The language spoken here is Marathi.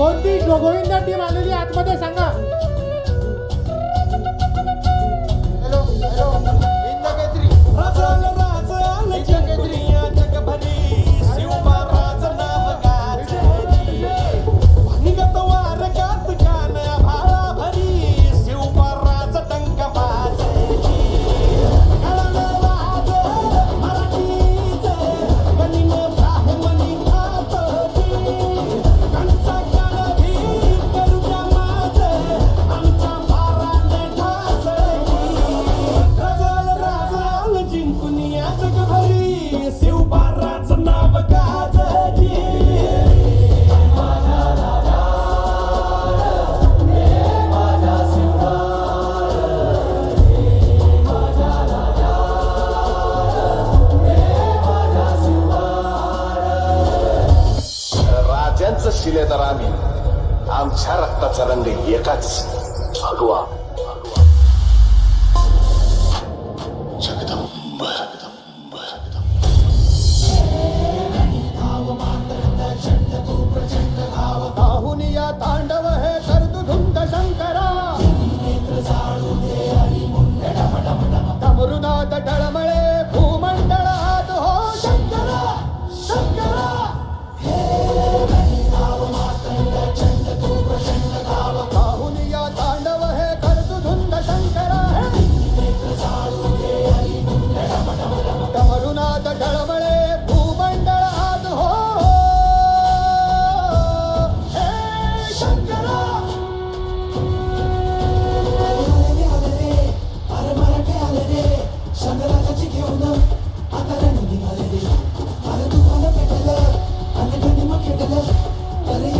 कोणती गोविंदा टीम आलेली आतमध्ये सांगा. रक्ताचं शिलेदार आम्ही आमच्या रक्ताचा रंग एकाच. भगवा तांडव हे कर्तुधुंद Hallelujah.